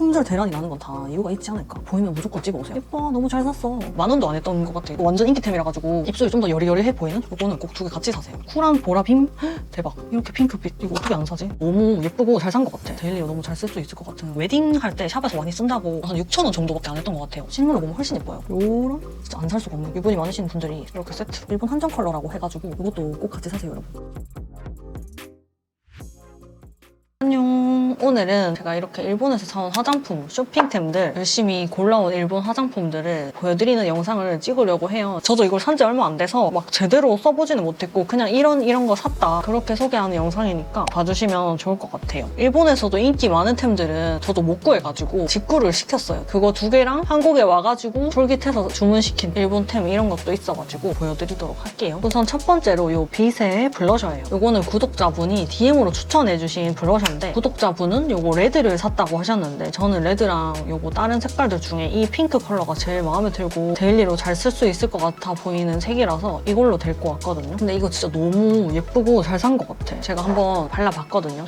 품절 대란이 나는 건 다 이유가 있지 않을까? 보이면 무조건 집어오세요. 예뻐 너무 잘 샀어. 만 원도 안 했던 것 같아. 완전 인기템이라 가지고 입술이 좀 더 여리여리해 보이는? 이거는 꼭 두 개 같이 사세요. 쿨한 보라빔? 헉, 대박. 이렇게 핑크빛. 이거 어떻게 안 사지? 너무 예쁘고 잘 산 것 같아. 데일리로 너무 잘 쓸 수 있을 것 같은. 웨딩 할 때 샵에서 많이 쓴다고 한 6천 원 정도밖에 안 했던 것 같아요. 실물로 보면 훨씬 예뻐요. 요런? 진짜 안 살 수가 없는 유분이 많으신 분들이 이렇게 세트. 일본 한정 컬러라고 해가지고 이것도 꼭 같이 사세요 여러분 안녕. 오늘은 제가 이렇게 일본에서 사온 화장품, 쇼핑템들 열심히 골라온 일본 화장품들을 보여드리는 영상을 찍으려고 해요. 저도 이걸 산 지 얼마 안 돼서 막 제대로 써보지는 못했고 그냥 이런 이런 거 샀다 그렇게 소개하는 영상이니까 봐주시면 좋을 것 같아요. 일본에서도 인기 많은 템들은 저도 못 구해가지고 직구를 시켰어요. 그거 두 개랑 한국에 와가지고 솔깃해서 주문시킨 일본 템 이런 것도 있어가지고 보여드리도록 할게요. 우선 첫 번째로 이 비세의 블러셔예요. 이거는 구독자분이 DM으로 추천해주신 블러셔 인데 구독자분은 이거 레드를 샀다고 하셨는데 저는 레드랑 이거 다른 색깔들 중에 이 핑크 컬러가 제일 마음에 들고 데일리로 잘 쓸 수 있을 것 같아 보이는 색이라서 이걸로 데리고 왔거든요. 근데 이거 진짜 너무 예쁘고 잘 산 것 같아. 제가 한번 발라봤거든요.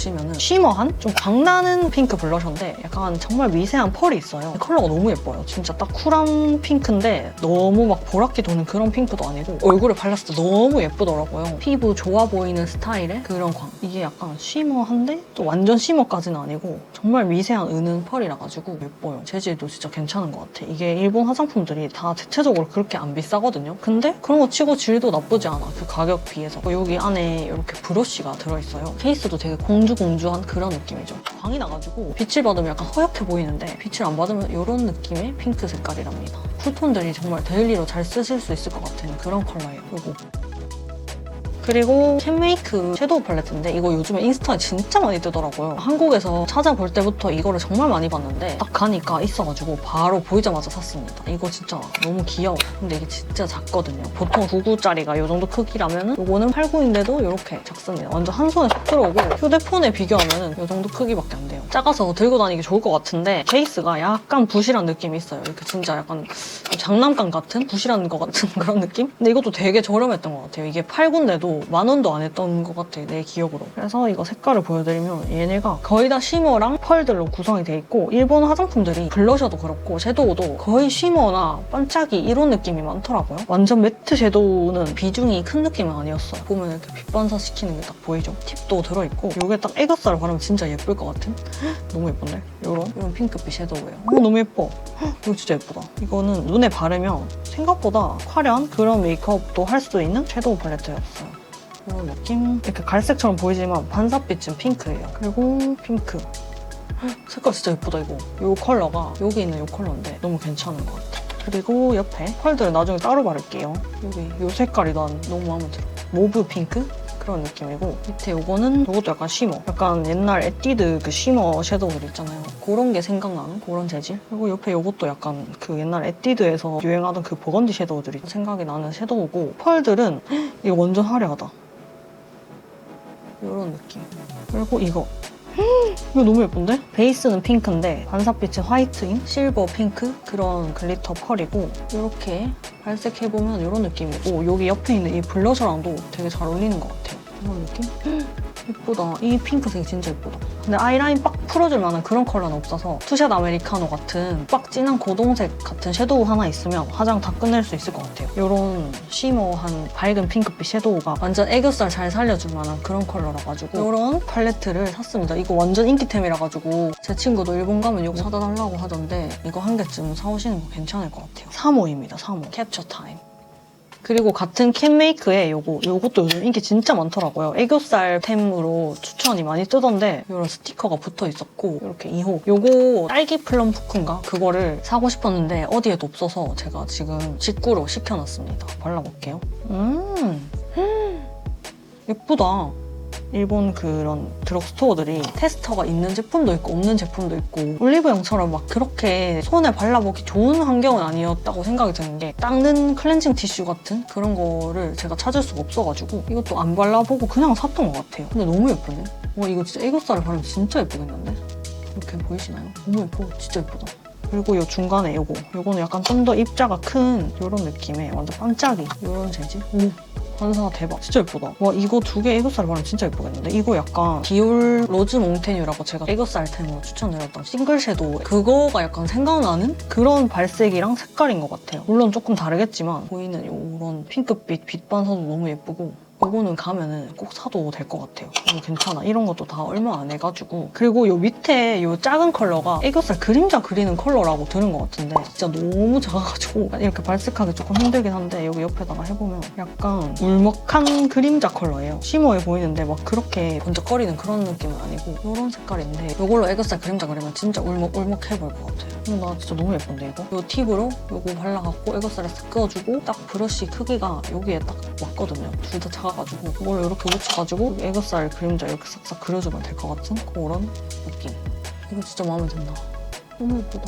보시면은 쉬머한 좀 광나는 핑크 블러셔인데 약간 정말 미세한 펄이 있어요. 컬러가 너무 예뻐요. 진짜 딱 쿨한 핑크인데 너무 막 보랏기 도는 그런 핑크도 아니고 얼굴에 발랐을 때 너무 예쁘더라고요. 피부 좋아 보이는 스타일의 그런 광. 이게 약간 쉬머한데 또 완전 쉬머까지는 아니고 정말 미세한 은은 펄이라 가지고 예뻐요. 재질도 진짜 괜찮은 것 같아. 이게 일본 화장품들이 다 대체적으로 그렇게 안 비싸거든요. 근데 그런 거 치고 질도 나쁘지 않아. 그 가격 비해서. 여기 안에 이렇게 브러쉬가 들어있어요. 케이스도 되게 공주 공주한 그런 느낌이죠. 광이 나가지고 빛을 받으면 약간 허옇게 보이는데 빛을 안 받으면 이런 느낌의 핑크 색깔이랍니다. 쿨톤들이 정말 데일리로 잘 쓰실 수 있을 것 같은 그런 컬러예요. 요거. 그리고 캔메이크 섀도우 팔레트인데 이거 요즘에 인스타에 진짜 많이 뜨더라고요. 한국에서 찾아볼 때부터 이거를 정말 많이 봤는데 딱 가니까 있어가지고 바로 보이자마자 샀습니다. 이거 진짜 너무 귀여워. 근데 이게 진짜 작거든요. 보통 9구짜리가 이 정도 크기라면 이거는 8구인데도 이렇게 작습니다. 완전 한 손에 쏙 들어오고 휴대폰에 비교하면 이 정도 크기밖에 안 돼요. 작아서 들고 다니기 좋을 것 같은데 케이스가 약간 부실한 느낌이 있어요. 이렇게 진짜 약간 장난감 같은 부실한 것 같은 그런 느낌? 근데 이것도 되게 저렴했던 것 같아요. 이게 8구인데도 만 원도 안 했던 것 같아 내 기억으로. 그래서 이거 색깔을 보여드리면 얘네가 거의 다 쉬머랑 펄들로 구성이 돼 있고 일본 화장품들이 블러셔도 그렇고 섀도우도 거의 쉬머나 반짝이 이런 느낌이 많더라고요. 완전 매트 섀도우는 비중이 큰 느낌은 아니었어요. 보면 이렇게 빛 반사시키는 게 딱 보이죠? 팁도 들어있고 이게 딱 애교살 바르면 진짜 예쁠 것 같은? 너무 예쁜데? 이런 이런 핑크빛 섀도우예요. 어, 너무 예뻐. 헉, 이거 진짜 예쁘다. 이거는 눈에 바르면 생각보다 화려한 그런 메이크업도 할 수 있는 섀도우 팔레트였어요. 이런 느낌? 이렇게 갈색처럼 보이지만 반사빛은 핑크예요. 그리고 핑크. 헉, 색깔 진짜 예쁘다 이거. 이 컬러가 여기 있는 이 컬러인데 너무 괜찮은 것 같아. 그리고 옆에 펄들을 나중에 따로 바를게요. 여기 이 색깔이 난 너무 마음에 들어. 모브 핑크? 그런 느낌이고 밑에 요거는 요것도 약간 쉬머 약간 옛날 에뛰드 그 쉬머 섀도우들 있잖아요. 그런 게 생각나는 그런 재질? 그리고 옆에 요것도 약간 그 옛날 에뛰드에서 유행하던 그 버건디 섀도우들이 생각이 나는 섀도우고 펄들은 이거 완전 화려하다. 이런 느낌. 그리고 이거 이거 너무 예쁜데? 베이스는 핑크인데 반사빛은 화이트인 실버 핑크 그런 글리터 펄이고 이렇게 발색해보면 이런 느낌이고 여기 옆에 있는 이 블러셔랑도 되게 잘 어울리는 것 같아요 이런 느낌? 예쁘다. 이 핑크색이 진짜 예쁘다. 근데 아이라인 빡 풀어줄 만한 그런 컬러는 없어서 투샷 아메리카노 같은 빡 진한 고동색 같은 섀도우 하나 있으면 화장 다 끝낼 수 있을 것 같아요. 이런 쉬머한 밝은 핑크빛 섀도우가 완전 애교살 잘 살려줄 만한 그런 컬러라 가지고 이런 팔레트를 샀습니다. 이거 완전 인기템이라 가지고 제 친구도 일본 가면 이거 사다 달라고 하던데 이거 한 개쯤 사오시는 거 괜찮을 것 같아요. 3호입니다 3호 캡처 타임 그리고 같은 캔메이크에 요거, 요것도 요즘 인기 진짜 많더라고요. 애교살 템으로 추천이 많이 뜨던데 이런 스티커가 붙어 있었고 이렇게 2호. 요거 딸기 플럼 푸크인가? 그거를 사고 싶었는데 어디에도 없어서 제가 지금 직구로 시켜놨습니다. 발라볼게요. 음, 예쁘다. 일본 그런 드럭스토어들이 테스터가 있는 제품도 있고 없는 제품도 있고 올리브영처럼 막 그렇게 손에 발라보기 좋은 환경은 아니었다고 생각이 드는 게 닦는 클렌징 티슈 같은 그런 거를 제가 찾을 수가 없어가지고 이것도 안 발라보고 그냥 샀던 것 같아요. 근데 너무 예쁘네. 와 이거 진짜 애교살을 바르면 진짜 예쁘겠는데? 이렇게 보이시나요? 너무 예뻐. 진짜 예쁘다. 그리고 이 중간에 요거 요거는 약간 좀 더 입자가 큰 이런 느낌의 완전 반짝이 이런 재질 오 반사 대박. 진짜 예쁘다. 와 이거 두 개 애교살 바르면 진짜 예쁘겠는데? 이거 약간 디올 로즈 몽테뉴라고 제가 애교살 템으로 추천드렸던 싱글 섀도우 그거가 약간 생각나는 그런 발색이랑 색깔인 것 같아요. 물론 조금 다르겠지만 보이는 이런 핑크빛 빛 반사도 너무 예쁘고 이거는 가면은 꼭 사도 될 것 같아요. 이거 괜찮아. 이런 것도 다 얼마 안 해가지고. 그리고 요 밑에 요 작은 컬러가 애교살 그림자 그리는 컬러라고 들은 것 같은데 진짜 너무 작아가지고 이렇게 발색하기 조금 힘들긴 한데 여기 옆에다가 해보면 약간 울먹한 그림자 컬러예요. 쉬머해 보이는데 막 그렇게 번쩍거리는 그런 느낌은 아니고 이런 색깔인데 이걸로 애교살 그림자 그리면 진짜 울먹울먹해 보일 것 같아요. 어, 나 진짜 너무 예쁜데 이거? 요 팁으로 요거 발라갖고 애교살에 싹 그어주고 딱 브러쉬 크기가 여기에 딱 왔거든요. 둘 다 작아 가지고 이걸 이렇게 묻혀가지고 애교살 그림자 이렇게 싹싹 그려주면 될 것 같은 그런 느낌. 이거 진짜 마음에 든다. 너무 예쁘다.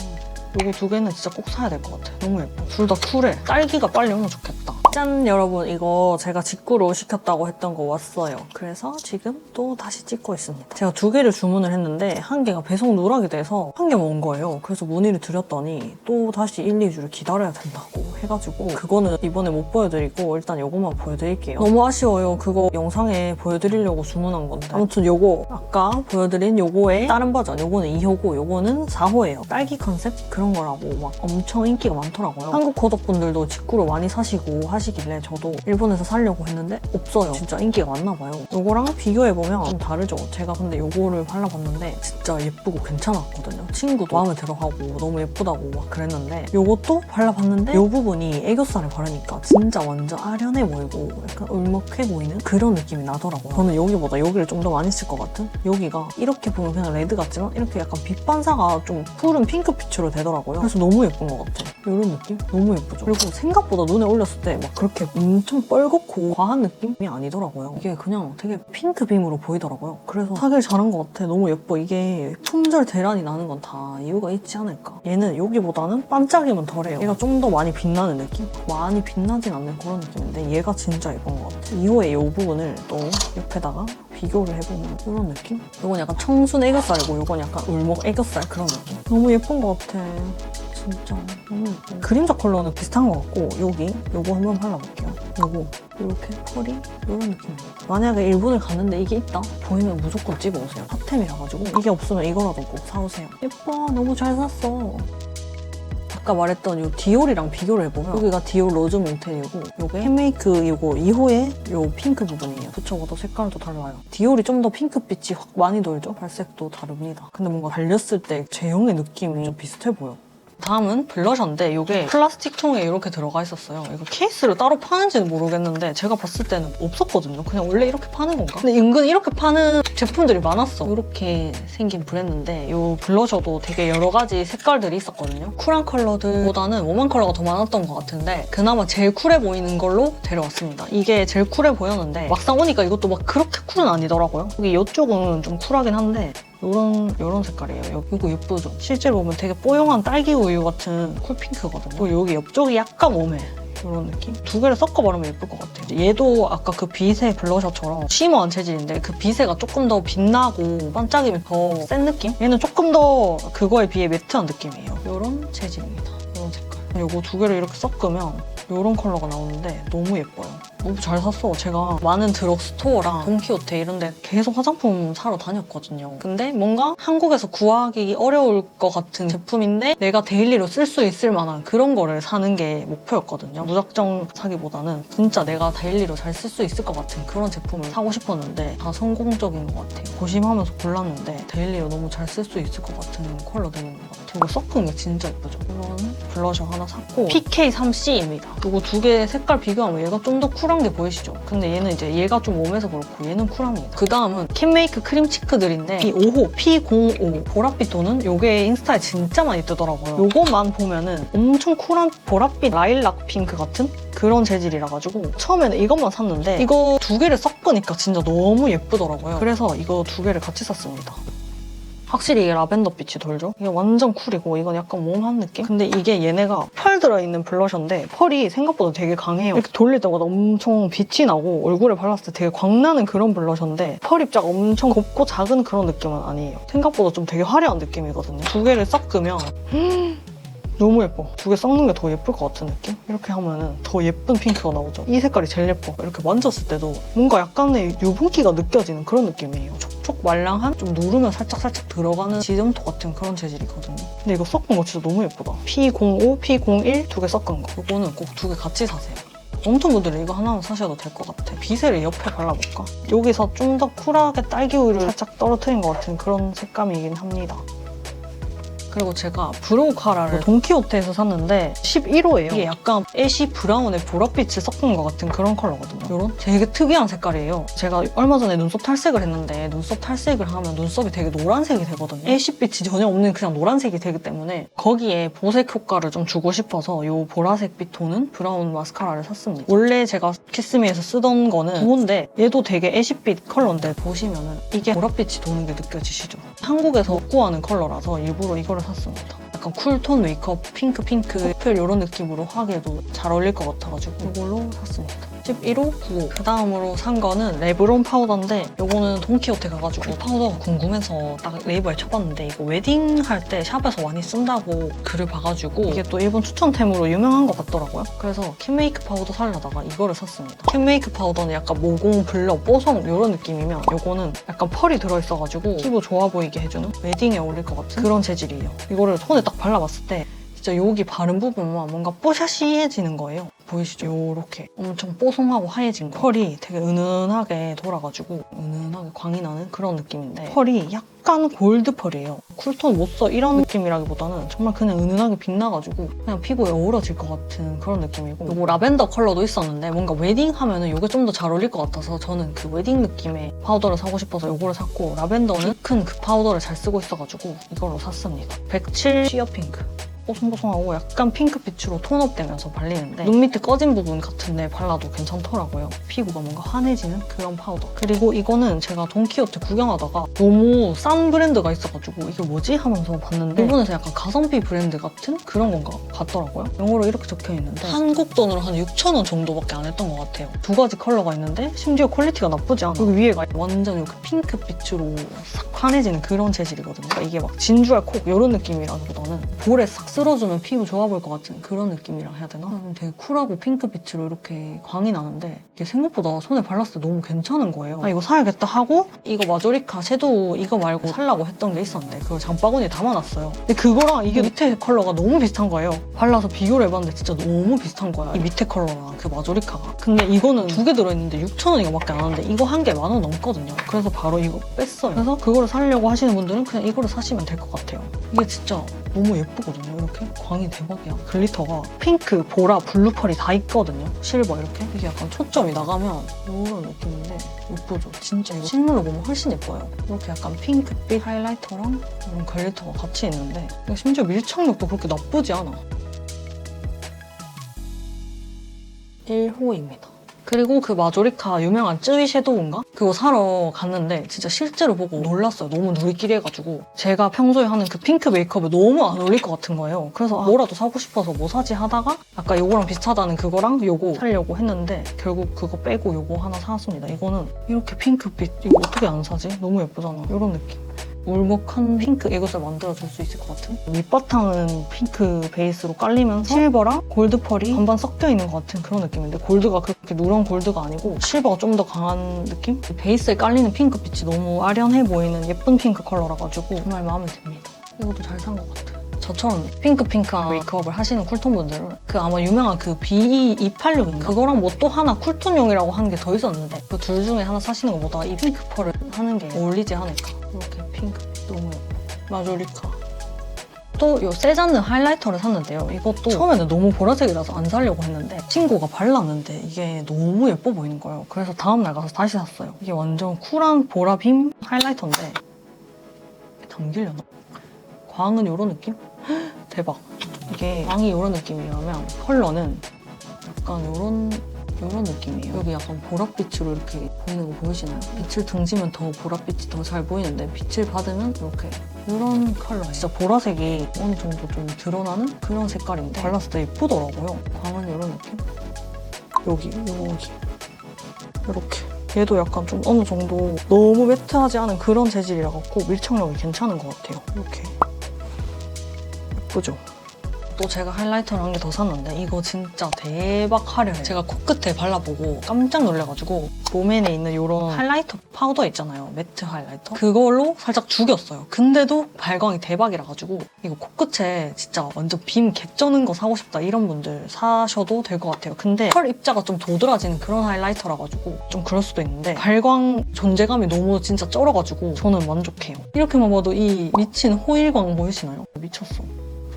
요거 두 개는 진짜 꼭 사야 될 것 같아. 너무 예뻐. 둘 다 쿨해. 딸기가 빨리 오면 좋겠다. 짠 여러분 이거 제가 직구로 시켰다고 했던 거 왔어요. 그래서 지금 또 다시 찍고 있습니다. 제가 두 개를 주문을 했는데 한 개가 배송 누락이 돼서 한 개만 온 거예요. 그래서 문의를 드렸더니 또 다시 1, 2주를 기다려야 된다고 해가지고 그거는 이번에 못 보여드리고 일단 요거만 보여드릴게요. 너무 아쉬워요. 그거 영상에 보여드리려고 주문한 건데 아무튼 요거 아까 보여드린 요거의 다른 버전 요거는 2호고 요거는 4호예요. 딸기 컨셉 그런 거라고 막 엄청 인기가 많더라고요. 한국 고덕분들도 직구로 많이 사시고 하시길래 저도 일본에서 사려고 했는데 없어요. 진짜 인기가 많나 봐요. 요거랑 비교해보면 좀 다르죠. 제가 근데 요거를 발라봤는데 진짜 예쁘고 괜찮았거든요. 친구도 마음에 들어하고 너무 예쁘다고 막 그랬는데 요것도 발라봤는데 요 부분 이 애교살을 바르니까 진짜 완전 아련해 보이고 약간 울먹해 보이는 그런 느낌이 나더라고요. 저는 여기보다 여기를 좀 더 많이 쓸 것 같은 여기가 이렇게 보면 그냥 레드 같지만 이렇게 약간 빛 반사가 좀 푸른 핑크빛으로 되더라고요. 그래서 너무 예쁜 것 같아. 이런 느낌? 너무 예쁘죠? 그리고 생각보다 눈에 올렸을 때 막 그렇게 엄청 뻘겋고 과한 느낌이 아니더라고요. 이게 그냥 되게 핑크 빔으로 보이더라고요. 그래서 사길 잘한 것 같아. 너무 예뻐. 이게 품절 대란이 나는 건 다 이유가 있지 않을까. 얘는 여기보다는 반짝임은 덜해요. 얘가 좀 더 많이 빛나 는 느낌? 많이 빛나진 않는 그런 느낌인데 얘가 진짜 예쁜 것 같아. 2호의 이 부분을 또 옆에다가 비교를 해보면 이런 느낌? 이건 약간 청순 애교살이고 이건 약간 울먹 애교살 그런 느낌? 너무 예쁜 것 같아. 진짜 너무 예뻐. 그림자 컬러는 비슷한 것 같고 여기 요거 한번 발라볼게요. 요거 이렇게 펄이 이런 느낌이에요. 만약에 일본을 갔는데 이게 있다? 보이면 무조건 집어오세요. 핫템이라 가지고 이게 없으면 이거라도 꼭 사오세요. 예뻐. 너무 잘 샀어. 아까 말했던 이 디올이랑 비교를 해보면 여기가 디올 로즈 몽테이고 요게 캔메이크 이거 2호의 요 핑크 부분이에요. 붙여봐도 색깔도 달라요. 디올이 좀 더 핑크빛이 확 많이 돌죠? 발색도 다릅니다. 근데 뭔가 발렸을 때 제형의 느낌이 좀 비슷해 보여. 다음은 블러셔인데 이게 플라스틱 통에 이렇게 들어가 있었어요. 이거 케이스를 따로 파는지는 모르겠는데 제가 봤을 때는 없었거든요. 그냥 원래 이렇게 파는 건가? 근데 은근 이렇게 파는 제품들이 많았어. 이렇게 생긴 브랜드인데 이 블러셔도 되게 여러 가지 색깔들이 있었거든요. 쿨한 컬러들보다는 웜한 컬러가 더 많았던 것 같은데 그나마 제일 쿨해 보이는 걸로 데려왔습니다. 이게 제일 쿨해 보였는데 막상 오니까 이것도 막 그렇게 쿨은 아니더라고요. 여기 이쪽은 좀 쿨하긴 한데 요런 요런 색깔이에요. 이거 예쁘죠? 실제로 보면 되게 뽀용한 딸기 우유 같은 쿨핑크거든요. 그리고 여기 옆쪽이 약간 웜해. 이런 느낌? 두 개를 섞어 바르면 예쁠 것 같아요. 얘도 아까 그 빛의 블러셔처럼 쉬머한 재질인데 그 빛에가 조금 더 빛나고 반짝임이 더센 느낌? 얘는 조금 더 그거에 비해 매트한 느낌이에요. 이런 재질입니다. 이런 색깔. 이거 두 개를 이렇게 섞으면 이런 컬러가 나오는데 너무 예뻐요. 너무 잘 샀어. 제가 많은 드럭스토어랑 돈키호테 이런 데 계속 화장품 사러 다녔거든요. 근데 뭔가 한국에서 구하기 어려울 것 같은 제품인데 내가 데일리로 쓸 수 있을 만한 그런 거를 사는 게 목표였거든요. 무작정 사기보다는 진짜 내가 데일리로 잘 쓸 수 있을 것 같은 그런 제품을 사고 싶었는데 다 성공적인 것 같아요. 고심하면서 골랐는데 데일리로 너무 잘 쓸 수 있을 것 같은 같 이거 섞은 게 진짜 예쁘죠? 이건 블러셔 하나 샀고 PK3C입니다. 이거 두 개 색깔 비교하면 얘가 좀 더 쿨한 게 보이시죠? 근데 얘는 이제 얘가 좀 웜해서 그렇고 얘는 쿨합니다. 그 다음은 캔메이크 크림 치크들인데 이 5호 P05 보랏빛 톤은 요게 인스타에 진짜 많이 뜨더라고요. 요거만 보면은 엄청 쿨한 보랏빛 라일락 핑크 같은 그런 재질이라 가지고 처음에는 이것만 샀는데 이거 두 개를 섞으니까 진짜 너무 예쁘더라고요. 그래서 이거 두 개를 같이 샀습니다. 확실히 이게 라벤더 빛이 돌죠? 이게 완전 쿨이고 이건 약간 웜한 느낌? 근데 이게 얘네가 펄 들어있는 블러셔인데 펄이 생각보다 되게 강해요. 이렇게 돌릴 때마다 엄청 빛이 나고 얼굴에 발랐을 때 되게 광나는 그런 블러셔인데 펄 입자가 엄청 곱고 작은 그런 느낌은 아니에요. 생각보다 좀 되게 화려한 느낌이거든요. 두 개를 섞으면 너무 예뻐. 두 개 섞는 게 더 예쁠 것 같은 느낌? 이렇게 하면은 더 예쁜 핑크가 나오죠. 이 색깔이 제일 예뻐. 이렇게 만졌을 때도 뭔가 약간의 유분기가 느껴지는 그런 느낌이에요. 촉촉 말랑한 좀 누르면 살짝살짝 들어가는 지점토 같은 그런 재질이거든요. 근데 이거 섞은 거 진짜 너무 예쁘다. P05, P01 두 개 섞은 거. 이거는 꼭 두 개 같이 사세요. 웜톤 분들은 이거 하나만 사셔도 될 것 같아. 비세를 옆에 발라볼까? 여기서 좀 더 쿨하게 딸기 우유를 살짝 떨어뜨린 것 같은 그런 색감이긴 합니다. 그리고 제가 브로우 카라를 돈키호테에서 샀는데 11호예요. 이게 약간 애쉬 브라운에 보랏빛을 섞은 것 같은 그런 컬러거든요. 이런 되게 특이한 색깔이에요. 제가 얼마 전에 눈썹 탈색을 했는데 눈썹 탈색을 하면 눈썹이 되게 노란색이 되거든요. 애쉬빛이 전혀 없는 그냥 노란색이 되기 때문에 거기에 보색 효과를 좀 주고 싶어서 이 보라색빛 도는 브라운 마스카라를 샀습니다. 원래 제가 키스미에서 쓰던 거는 좋은데 얘도 되게 애쉬빛 컬러인데 보시면은 이게 보랏빛이 도는 게 느껴지시죠? 한국에서 못 구하는 컬러라서 일부러 이거를 샀습니다. 약간 쿨톤 메이크업 핑크 핑크 퍼플 이런 느낌으로 하기에도 잘 어울릴 것 같아가지고 이걸로 샀습니다. 11호, 9호. 그 다음으로 산 거는 레브론 파우더인데 이거는 돈키호테 가가지고 파우더가 궁금해서 딱 네이버에 쳐봤는데 이거 웨딩 할 때 샵에서 많이 쓴다고 글을 봐가지고 이게 또 일본 추천템으로 유명한 것 같더라고요. 그래서 캔메이크 파우더 살려다가 이거를 샀습니다. 캔메이크 파우더는 약간 모공, 블러, 뽀송 이런 느낌이면 이거는 약간 펄이 들어있어가지고 피부 좋아 보이게 해주는 웨딩에 어울릴 것 같은 그런 재질이에요. 이거를 손에 딱 발라봤을 때 진짜 여기 바른 부분만 뭔가 뽀샤시해지는 거예요. 보이시죠? 요렇게 엄청 뽀송하고 하얘진 거. 펄이 되게 은은하게 돌아가지고 은은하게 광이 나는 그런 느낌인데 펄이 약간 골드 펄이에요. 쿨톤 못 써 이런 느낌이라기보다는 정말 그냥 은은하게 빛나가지고 그냥 피부에 어우러질 것 같은 그런 느낌이고 요거 라벤더 컬러도 있었는데 뭔가 웨딩 하면은 요게 좀 더 잘 어울릴 것 같아서 저는 그 웨딩 느낌의 파우더를 사고 싶어서 요거를 샀고 라벤더는 큰 그 파우더를 잘 쓰고 있어가지고 이걸로 샀습니다. 107 시어 핑크. 뽀송뽀송하고 약간 핑크빛으로 톤업되면서 발리는데 눈 밑에 꺼진 부분 같은데 발라도 괜찮더라고요. 피부가 뭔가 환해지는 그런 파우더. 그리고 이거는 제가 돈키호테 구경하다가 너무 싼 브랜드가 있어가지고 이게 뭐지 하면서 봤는데 일본에서 약간 가성비 브랜드 같은 그런 건가 같더라고요. 영어로 이렇게 적혀 있는데 한국 돈으로 한 6천 원 정도밖에 안 했던 것 같아요. 두 가지 컬러가 있는데 심지어 퀄리티가 나쁘지 않아. 여기 위에가 완전 이렇게 핑크빛으로 싹 환해지는 그런 재질이거든요. 그러니까 이게 막 진주알 콕 이런 느낌이라기보다는 볼에 싹 쓸어주면 피부 좋아 보일 것 같은 그런 느낌이라 해야 되나? 음, 되게 쿨하고 핑크빛으로 이렇게 광이 나는데 이게 생각보다 손에 발랐을 때 너무 괜찮은 거예요. 아 이거 사야겠다 하고 이거 마조리카 섀도우 이거 말고 살라고 했던 게 있었는데 그걸 장바구니에 담아놨어요. 근데 그거랑 이게 밑에 컬러가 너무 비슷한 거예요. 발라서 비교를 해봤는데 진짜 너무 비슷한 거야. 이 밑에 컬러랑 그 마조리카가. 근데 이거는 두 개 들어있는데 6,000원인가밖에 안 하는데 이거 한 개 만 원 넘거든요. 그래서 바로 이거 뺐어요. 그래서 그거를 사려고 하시는 분들은 그냥 이거를 사시면 될 것 같아요. 이게 진짜 너무 예쁘거든요. 이렇게 광이 대박이야. 글리터가 핑크, 보라, 블루 펄이 다 있거든요. 실버 이렇게. 이게 약간 초점이 나가면 이런 느낌인데 예쁘죠? 진짜 이거 실물로 보면 훨씬 예뻐요. 이렇게 약간 핑크빛 하이라이터랑 이런 글리터가 같이 있는데 심지어 밀착력도 그렇게 나쁘지 않아. 1호입니다. 그리고 그 마조리카 유명한 쯔위 섀도우인가? 그거 사러 갔는데 진짜 실제로 보고 놀랐어요. 너무 누리끼리 해가지고 제가 평소에 하는 그 핑크 메이크업에 너무 안 어울릴 것 같은 거예요. 그래서 아, 뭐라도 사고 싶어서 뭐 사지 하다가 아까 요거랑 비슷하다는 그거랑 요거 사려고 했는데 결국 그거 빼고 요거 하나 사왔습니다. 이거는 이렇게 핑크빛 이거 어떻게 안 사지? 너무 예쁘잖아. 이런 느낌. 울먹한 핑크 이것을 만들어줄 수 있을 것 같은 밑바탕은 핑크 베이스로 깔리면서 실버랑 골드 펄이 반반 섞여 있는 것 같은 그런 느낌인데 골드가 그렇게 누런 골드가 아니고 실버가 좀 더 강한 느낌? 베이스에 깔리는 핑크빛이 너무 아련해 보이는 예쁜 핑크 컬러라 가지고 정말 마음에 듭니다 이것도 잘 산 것 같아요 저처럼 핑크핑크한 메이크업을 하시는 쿨톤 분들은 그 아마 유명한 그 BE286인가? 그거랑 뭐 또 하나 쿨톤용이라고 하는 게더 있었는데 그 둘 중에 하나 사시는 것보다 이 핑크 펄을 하는 게 어울리지 않을까 이렇게 핑크 너무 예뻐 마조리카 또 요 세잔느 하이라이터를 샀는데요 이것도 처음에는 너무 보라색이라서 안 사려고 했는데 친구가 발랐는데 이게 너무 예뻐 보이는 거예요 그래서 다음날 가서 다시 샀어요 이게 완전 쿨한 보라빔 하이라이터인데 담기려나? 광은 이런 느낌? 대박. 이게 광이 이런 느낌이라면 컬러는 약간 이런 이런 느낌이에요. 여기 약간 보랏빛으로 이렇게 보이는 거 보이시나요? 빛을 등지면 더 보랏빛이 더 잘 보이는데 빛을 받으면 이렇게 이런 컬러. 진짜 보라색이 어느 정도 좀 드러나는 그런 색깔인데 발랐을 때 예쁘더라고요. 광은 이런 느낌? 여기, 여기. 이렇게. 얘도 약간 좀 어느 정도 너무 매트하지 않은 그런 재질이라 갖고 밀착력이 괜찮은 것 같아요. 이렇게. 예쁘죠? 또 제가 하이라이터를 한 개 더 샀는데 이거 진짜 대박 화려해요. 제가 코끝에 발라보고 깜짝 놀래가지고 롬앤에 있는 이런 하이라이터 파우더 있잖아요. 매트 하이라이터. 그걸로 살짝 죽였어요. 근데도 발광이 대박이라 가지고 이거 코끝에 진짜 완전 빔 개쩌는 거 사고 싶다 이런 분들 사셔도 될 것 같아요. 근데 펄 입자가 좀 도드라지는 그런 하이라이터라 가지고 좀 그럴 수도 있는데 발광 존재감이 너무 진짜 쩔어가지고 저는 만족해요. 이렇게만 봐도 이 미친 호일광 보이시나요? 미쳤어.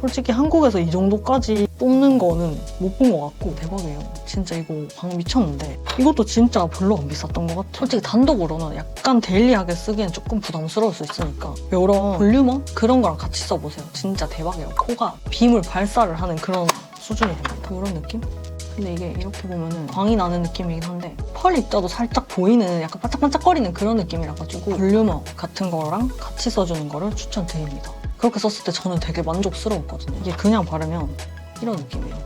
솔직히 한국에서 이 정도까지 뽑는 거는 못 본 것 같고 대박이에요. 진짜 이거 광 미쳤는데 이것도 진짜 별로 안 비쌌던 것 같아요. 솔직히 단독으로는 약간 데일리하게 쓰기엔 조금 부담스러울 수 있으니까 이런 볼륨어 그런 거랑 같이 써보세요. 진짜 대박이에요. 코가 빔을 발사를 하는 그런 수준이 됩니다. 이런 느낌? 근데 이게 이렇게 보면은 광이 나는 느낌이긴 한데 펄 입자도 살짝 보이는 약간 반짝반짝거리는 그런 느낌이라 가지고 볼륨어 같은 거랑 같이 써주는 거를 추천드립니다. 그렇게 썼을 때 저는 되게 만족스러웠거든요. 이게 그냥 바르면 이런 느낌이에요.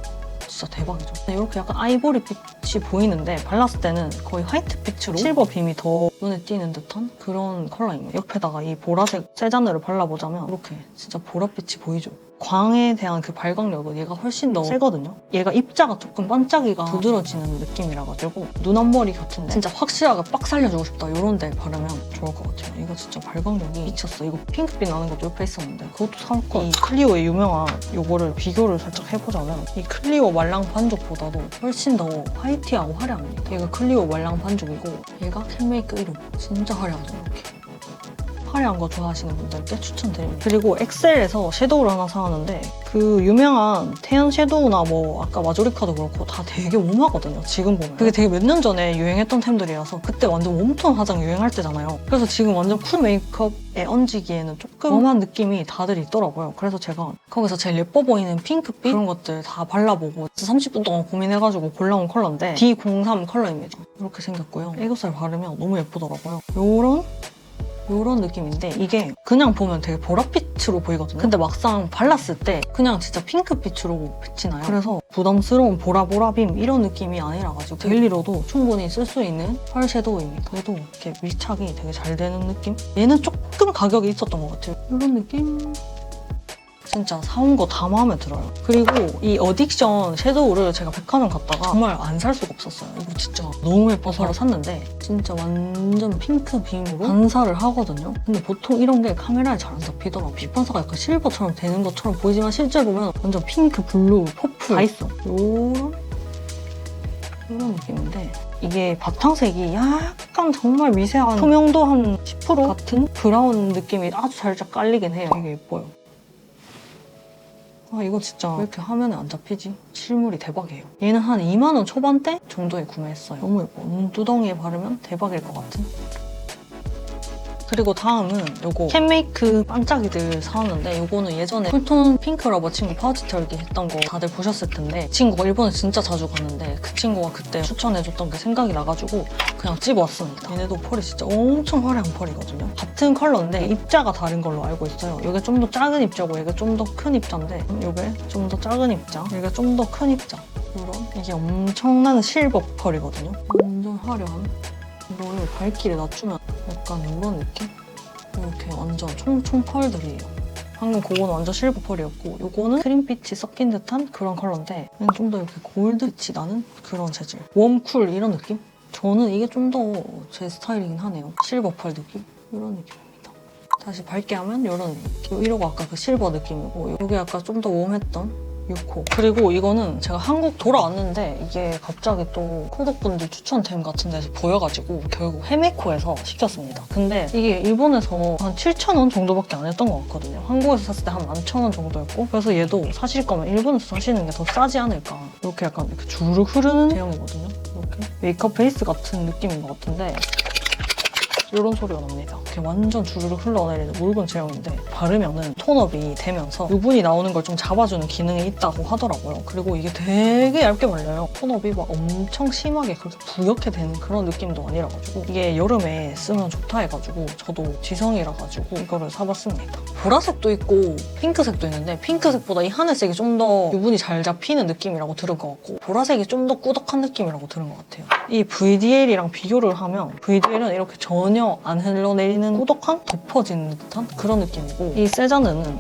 진짜 대박이죠. 이렇게 약간 아이보리 빛 이 보이는데 발랐을 때는 거의 화이트 빛으로 실버 빔이 더 눈에 띄는 듯한 그런 컬러입니다. 옆에다가 이 보라색 세자늘을 발라보자면 이렇게 진짜 보랏빛이 보이죠. 광에 대한 그 발광력은 얘가 훨씬 더 세거든요. 얘가 입자가 조금 반짝이가 부드러지는 느낌이라 가지고 눈 앞머리 같은데 진짜 확실하게 빡 살려주고 싶다 이런 데 바르면 좋을 것 같아요. 이거 진짜 발광력이 미쳤어. 이거 핑크빛 나는 것도 옆에 있었는데 그것도 사올 거. 이 클리오의 유명한 요거를 비교를 살짝 해보자면 이 클리오 말랑 반죽보다도 훨씬 더 화이트 하고 화려합니다. 얘가 클리오 말랑 반죽이고 얘가 캔메이크 1호 진짜 화려하죠 이렇게. 화려한 거 좋아하시는 분들께 추천드립니다. 그리고 엑셀에서 섀도우를 하나 사왔는데 그 유명한 태연 섀도우나 뭐 아까 마조리카도 그렇고 다 되게 웜하거든요. 지금 보면. 그게 되게 몇 년 전에 유행했던 템들이라서 그때 완전 웜톤 화장 유행할 때잖아요. 그래서 지금 완전 쿨 메이크업에 얹기에는 조금 웜한 느낌이 다들 있더라고요. 그래서 제가 거기서 제일 예뻐 보이는 핑크빛 그런 것들 다 발라보고 30분 동안 고민해가지고 골라온 컬러인데 D03 컬러입니다. 이렇게 생겼고요. 애교살 바르면 너무 예쁘더라고요. 요런 이런 느낌인데 이게 그냥 보면 되게 보랏빛으로 보이거든요. 근데 막상 발랐을 때 그냥 진짜 핑크빛으로 빛이 나요. 그래서 부담스러운 보라보라빔 이런 느낌이 아니라 가지고 데일리로도 충분히 쓸 수 있는 펄 섀도우입니다. 그래도 이렇게 밀착이 되게 잘 되는 느낌? 얘는 조금 가격이 있었던 것 같아요. 이런 느낌? 진짜 사온 거 다 마음에 들어요. 그리고 이 어딕션 섀도우를 제가 백화점 갔다가 정말 안 살 수가 없었어요. 이거 진짜 너무 예뻐서 바로 샀는데 진짜 완전 핑크 빔으로 반사를 하거든요. 근데 보통 이런 게 카메라에 잘 안 잡히더라고요. 빛 반사가 약간 실버처럼 되는 것처럼 보이지만 실제 보면 완전 핑크, 블루, 퍼플 다 있어. 요런 이런 느낌인데 이게 바탕색이 약간 정말 미세한 투명도 한 10% 같은 브라운 느낌이 아주 살짝 깔리긴 해요. 되게 예뻐요. 아 이거 진짜 왜 이렇게 화면에 안 잡히지? 실물이 대박이에요. 얘는 한 2만 원 초반대 정도에 구매했어요. 너무 예뻐. 눈두덩이에 바르면 대박일 것 같은. 그리고 다음은 요거 캔메이크 반짝이들 사왔는데 요거는 예전에 쿨톤 핑크러버 친구 파우치 털기 했던 거 다들 보셨을 텐데 친구가 일본에 진짜 자주 갔는데 그 친구가 그때 추천해줬던 게 생각이 나가지고 그냥 집어왔습니다. 얘네도 펄이 진짜 엄청 화려한 펄이거든요. 같은 컬러인데 입자가 다른 걸로 알고 있어요. 이게 좀 더 작은 입자고 이게 좀더 큰 입자인데 이게 좀 더 작은 입자, 이게 좀더 큰 입자. 이런 이게 엄청난 실버 펄이거든요. 완전 화려한 이거를 발길에 낮추면 약간 이런 느낌? 이렇게 완전 총총 펄들이에요. 방금 그거는 완전 실버 펄이었고 이거는 크림빛이 섞인 듯한 그런 컬러인데 좀 더 이렇게 골드빛이 나는 그런 재질. 웜쿨 이런 느낌? 저는 이게 좀 더 제 스타일이긴 하네요. 실버 펄 느낌? 이런 느낌입니다. 다시 밝게 하면 이런 느낌. 이러고 아까 그 실버 느낌이고 이게 약간 좀더 웜했던 6호. 그리고 이거는 제가 한국 돌아왔는데 이게 갑자기 또 코덕분들 추천템 같은 데서 보여가지고 결국 헤메코에서 시켰습니다. 근데 이게 일본에서 한 7,000원 정도밖에 안 했던 것 같거든요. 한국에서 샀을 때 한 11,000원 정도였고 그래서 얘도 사실 거면 일본에서 사시는 게 더 싸지 않을까. 이렇게 약간 이렇게 주르 흐르는 제형이거든요. 이렇게 메이크업 베이스 같은 느낌인 것 같은데 이런 소리가 납니다. 이렇게 완전 주르르 흘러내리는 묽은 제형인데 바르면은 톤업이 되면서 유분이 나오는 걸 좀 잡아주는 기능이 있다고 하더라고요. 그리고 이게 되게 얇게 발려요. 톤업이 막 엄청 심하게 그렇게 부옇게 되는 그런 느낌도 아니라가지고 이게 여름에 쓰면 좋다 해가지고 저도 지성이라 가지고 이거를 사봤습니다. 보라색도 있고 핑크색도 있는데 핑크색보다 이 하늘색이 좀 더 유분이 잘 잡히는 느낌이라고 들은 것 같고 보라색이 좀 더 꾸덕한 느낌이라고 들은 것 같아요. 이 VDL이랑 비교를 하면 VDL은 이렇게 전혀 안 흘러내리는 꾸덕한 덮어지는 듯한 그런 느낌이고 이 세자는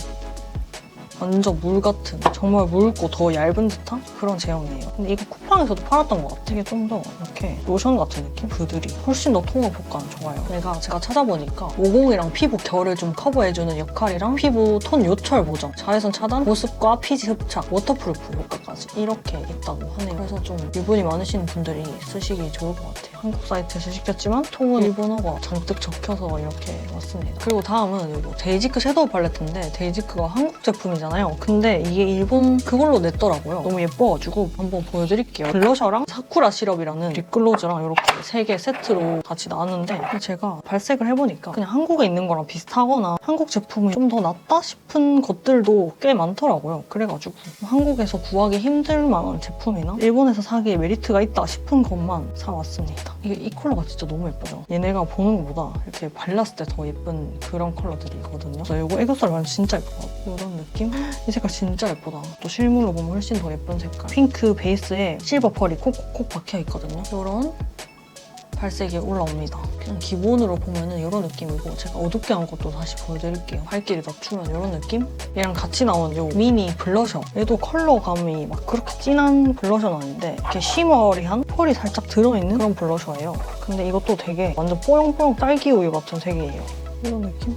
완전 물 같은 정말 묽고 더 얇은 듯한 그런 제형이에요. 근데 이거 쿠팡에서도 팔았던 것 같아. 이게 좀 더 이렇게 로션 같은 느낌? 부들이 훨씬 더 톤업 효과는 좋아요. 내가 제가 찾아보니까 모공이랑 피부 결을 좀 커버해주는 역할이랑 피부 톤 요철 보정, 자외선 차단, 보습과 피지 흡착, 워터프루프 효과까지 이렇게 있다고 하네요. 그래서 좀 유분이 많으신 분들이 쓰시기 좋을 것 같아요. 한국 사이트에서 시켰지만 통은 일본어가 잔뜩 적혀서 이렇게 왔습니다. 그리고 다음은 이거 데이지크 섀도우 팔레트인데 데이지크가 한국 제품이잖아요. 근데 이게 일본 그걸로 냈더라고요. 너무 예뻐가지고 한번 보여드릴게요. 블러셔랑 사쿠라 시럽이라는 립글로즈랑 이렇게 세 개 세트로 같이 나왔는데 제가 발색을 해보니까 그냥 한국에 있는 거랑 비슷하거나 한국 제품이 좀 더 낫다 싶은 것들도 꽤 많더라고요. 그래가지고 한국에서 구하기 힘들 만한 제품이나 일본에서 사기에 메리트가 있다 싶은 것만 사왔습니다. 이게 이 컬러가 진짜 너무 예뻐요. 얘네가 보는 것보다 이렇게 발랐을 때 더 예쁜 그런 컬러들이거든요. 그래서 이거 애교살 바르면 진짜 예뻐요. 이런 느낌? 이 색깔 진짜 예쁘다. 또 실물로 보면 훨씬 더 예쁜 색깔. 핑크 베이스에 실버 펄이 콕콕콕 박혀 있거든요. 이런 발색이 올라옵니다. 그냥 기본으로 보면은 이런 느낌이고 제가 어둡게 한 것도 다시 보여드릴게요. 밝기를 낮추면 이런 느낌? 얘랑 같이 나온 요 미니 블러셔. 얘도 컬러감이 막 그렇게 진한 블러셔는 아닌데 이렇게 쉬머리한 펄이 살짝 들어있는 그런 블러셔예요. 근데 이것도 되게 완전 뽀용뽀용 딸기 우유 같은 색이에요. 이런 느낌?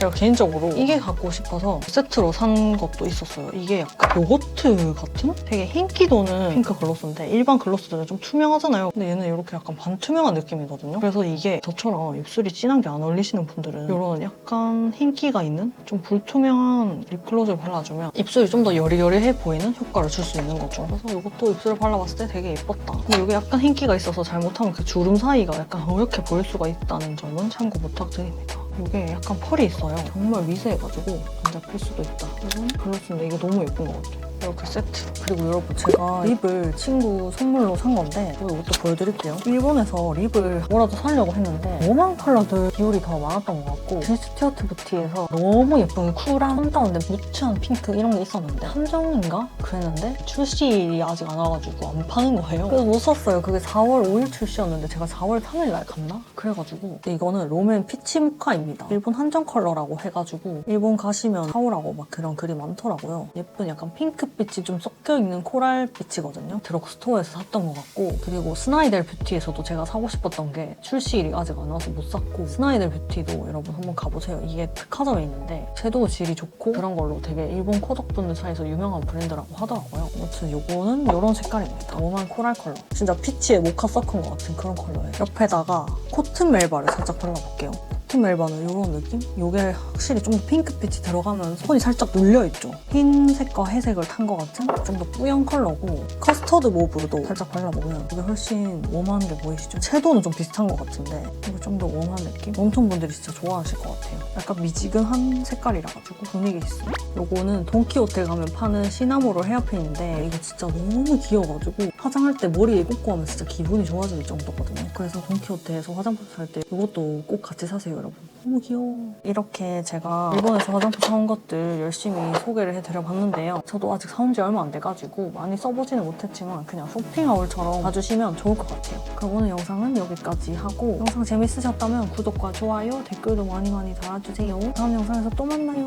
제가 개인적으로 이게 갖고 싶어서 세트로 산 것도 있었어요. 이게 약간 요거트 같은? 되게 흰기 도는 핑크 글로스인데 일반 글로스들은 좀 투명하잖아요. 근데 얘는 이렇게 약간 반투명한 느낌이거든요. 그래서 이게 저처럼 입술이 진한 게 안 어울리시는 분들은 이런 약간 흰기가 있는 좀 불투명한 립글로즈를 발라주면 입술이 좀 더 여리여리해 보이는 효과를 줄 수 있는 거죠. 그래서 이것도 입술을 발라봤을 때 되게 예뻤다. 근데 이게 약간 흰기가 있어서 잘못하면 그 주름 사이가 약간 어렵게 보일 수가 있다는 점은 참고 부탁드립니다. 이게 약간 펄이 있어요. 정말 미세해가지고 안 잡힐 수도 있다. 이건 글로스인데 이게 너무 예쁜 것 같아요. 이렇게 세트. 그리고 여러분 제가 립을 친구 선물로 산 건데 또 이것도 보여드릴게요. 일본에서 립을 뭐라도 사려고 했는데 너무한 컬러들 비율이 더 많았던 것 같고 스튜어트 부티에서 너무 예쁜 쿨한 홈다운데 무치한 핑크 이런 게 있었는데 한정인가? 그랬는데 출시일이 아직 안 와가지고 안 파는 거예요. 그래서 못 샀어요. 그게 4월 5일 출시였는데 제가 4월 3일 날 갔나? 그래가지고 근데 이거는 롬앤 피치 모카입니다. 일본 한정 컬러라고 해가지고 일본 가시면 사오라고 막 그런 글이 많더라고요. 예쁜 약간 핑크빛이 좀 섞여있는 코랄빛이거든요. 드럭스토어에서 샀던 것 같고 그리고 스나이델 뷰티에서도 제가 사고 싶었던 게 출시일이 아직 안 와서 못 샀고 스나이델 뷰티도 여러분 한번 가보세요. 이게 백화점에 있는데 섀도우 질이 좋고 그런 걸로 되게 일본 코덕분들 사이에서 유명한 브랜드라고 하더라고요. 아무튼 요거는 이런 색깔입니다. 웜한 코랄 컬러. 진짜 피치에 모카 섞은 것 같은 그런 컬러예요. 옆에다가 코튼 멜바를 살짝 발라볼게요. 코튼 멜바는 이런 느낌? 이게 확실히 좀 더 핑크빛이 들어가면서 톤이 살짝 눌려있죠. 흰색과 회색을 탄 것 같은 좀 더 뿌연 컬러고 커스터드 모브도 살짝 발라보면 이게 훨씬 웜한 게 보이시죠? 채도는 좀 비슷한 것 같은데 이거 좀 더 웜한 느낌? 웜톤분들이 진짜 좋아하실 것 같아요. 약간 미지근한 색깔이라 가지고 분위기 있어. 요거는 돈키호테 가면 파는 시나모롤 헤어핀인데 이거 진짜 너무 귀여워가지고 화장할 때 머리에 꽂고 하면 진짜 기분이 좋아질 정도거든요. 그래서 돈키호테에서 화장품 살 때 이것도 꼭 같이 사세요, 여러분. 너무 귀여워. 이렇게 제가 일본에서 화장품 사온 것들 열심히 소개를 해드려봤는데요. 저도 아직 사온 지 얼마 안 돼가지고 많이 써보지는 못했지만 그냥 쇼핑하울처럼 봐주시면 좋을 것 같아요. 그럼 오늘 영상은 여기까지 하고 영상 재밌으셨다면 구독과 좋아요, 댓글도 많이 많이 달아주세요. 다음 영상에서 또 만나요.